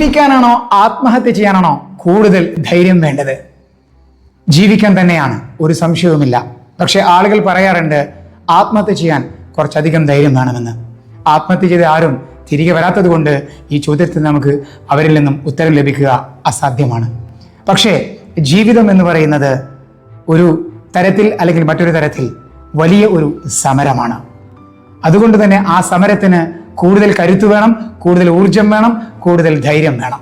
ജീവിക്കാനാണോ ആത്മഹത്യ ചെയ്യാനാണോ കൂടുതൽ ധൈര്യം വേണ്ടത്? ജീവിക്കാൻ തന്നെയാണ് ഒരു സംശയവുമില്ല. പക്ഷെ ആളുകൾ പറയാറുണ്ട് ആത്മഹത്യ ചെയ്യാൻ കുറച്ചധികം ധൈര്യം വേണമെന്ന്. ആത്മഹത്യ ചെയ്ത ആരും തിരികെ വരാത്തത് കൊണ്ട് ഈ ചോദ്യത്തിന് നമുക്ക് അവരിൽ നിന്നും ഉത്തരം ലഭിക്കുക അസാധ്യമാണ്. പക്ഷേ ജീവിതം എന്ന് പറയുന്നത് ഒരു തരത്തിൽ അല്ലെങ്കിൽ മറ്റൊരു തരത്തിൽ വലിയ ഒരു സമരമാണ്. അതുകൊണ്ട് തന്നെ ആ സമരത്തിന് കൂടുതൽ കരുത്ത് വേണം കൂടുതൽ ഊർജം വേണം കൂടുതൽ ധൈര്യം വേണം.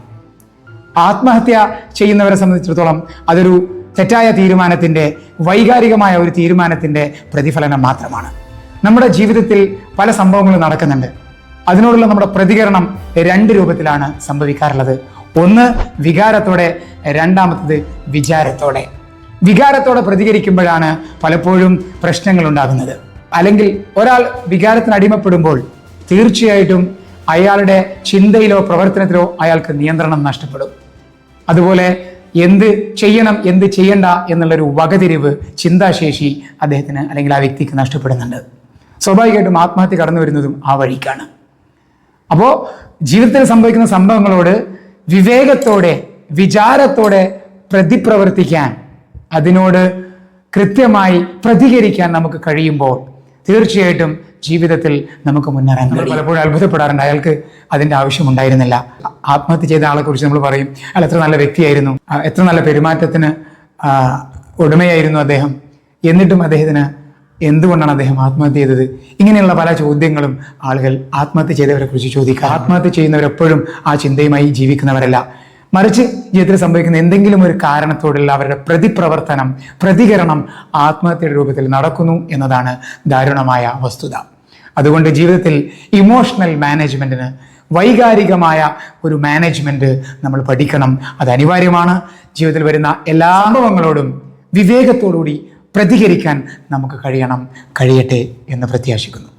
ആത്മഹത്യ ചെയ്യുന്നവരെ സംബന്ധിച്ചിടത്തോളം അതൊരു തെറ്റായ തീരുമാനത്തിന്റെ വൈകാരികമായ ഒരു തീരുമാനത്തിന്റെ പ്രതിഫലനം മാത്രമാണ്. നമ്മുടെ ജീവിതത്തിൽ പല സംഭവങ്ങളും നടക്കുന്നുണ്ട്. അതിനോടുള്ള നമ്മുടെ പ്രതികരണം രണ്ട് രൂപത്തിലാണ് സംഭവിക്കാറുള്ളത്. ഒന്ന് വികാരത്തോടെ രണ്ടാമത്തത് വിചാരത്തോടെ. വികാരത്തോടെ പ്രതികരിക്കുമ്പോഴാണ് പലപ്പോഴും പ്രശ്നങ്ങൾ ഉണ്ടാകുന്നത്. അല്ലെങ്കിൽ ഒരാൾ വികാരത്തിന് അടിമപ്പെടുമ്പോൾ തീർച്ചയായിട്ടും അയാളുടെ ചിന്തയിലോ പ്രവർത്തനത്തിലോ അയാൾക്ക് നിയന്ത്രണം നഷ്ടപ്പെടും. അതുപോലെ എന്ത് ചെയ്യണം എന്ത് ചെയ്യണ്ട എന്നുള്ളൊരു വകതിരിവ് ചിന്താശേഷി അദ്ദേഹത്തിന് അല്ലെങ്കിൽ ആ വ്യക്തിക്ക് നഷ്ടപ്പെടുന്നുണ്ട്. സ്വാഭാവികമായിട്ടും ആത്മഹത്യ കടന്നു വരുന്നതും ആ വഴിക്കാണ്. അപ്പോൾ ജീവിതത്തിൽ സംഭവിക്കുന്ന സംഭവങ്ങളോട് വിവേകത്തോടെ വിചാരത്തോടെ പ്രതിപ്രവർത്തിക്കാൻ അതിനോട് കൃത്യമായി പ്രതികരിക്കാൻ നമുക്ക് കഴിയുമ്പോൾ തീർച്ചയായിട്ടും ജീവിതത്തിൽ നമുക്ക് മുന്നേറാൻ പലപ്പോഴും അത്ഭുതപ്പെടാറുണ്ട്. അയാൾക്ക് അതിന്റെ ആവശ്യമുണ്ടായിരുന്നില്ല. ആത്മഹത്യ ചെയ്ത ആളെ കുറിച്ച് നമ്മൾ പറയും അയാൾ എത്ര നല്ല വ്യക്തിയായിരുന്നു. എത്ര നല്ല പെരുമാറ്റത്തിന് ഉടമയായിരുന്നു അദ്ദേഹം. എന്നിട്ടും അദ്ദേഹത്തിന് എന്തുകൊണ്ടാണ് അദ്ദേഹം ആത്മഹത്യ ചെയ്തത്? ഇങ്ങനെയുള്ള പല ചോദ്യങ്ങളും ആളുകൾ ആത്മഹത്യ ചെയ്തവരെ കുറിച്ച് ചോദിക്കുക ആത്മഹത്യ ചെയ്യുന്നവരെപ്പോഴും ആ ചിന്തയുമായി ജീവിക്കുന്നവരല്ല. മറിച്ച് ജീവിതത്തിൽ സംഭവിക്കുന്ന എന്തെങ്കിലും ഒരു കാരണത്തോടുള്ള അവരുടെ പ്രതിപ്രവർത്തനം പ്രതികരണം ആത്മഹത്യയുടെ രൂപത്തിൽ നടക്കുന്നു എന്നതാണ് ദാരുണമായ വസ്തുത. അതുകൊണ്ട് ജീവിതത്തിൽ ഇമോഷണൽ മാനേജ്മെന്റിന് വൈകാരികമായ ഒരു മാനേജ്മെന്റ് നമ്മൾ പഠിക്കണം. അത് അനിവാര്യമാണ്. ജീവിതത്തിൽ വരുന്ന എല്ലാ സംഭവങ്ങളോടും വിവേകത്തോടുകൂടി പ്രതികരിക്കാൻ നമുക്ക് കഴിയണം. കഴിയട്ടെ എന്ന് പ്രത്യാശിക്കുന്നു.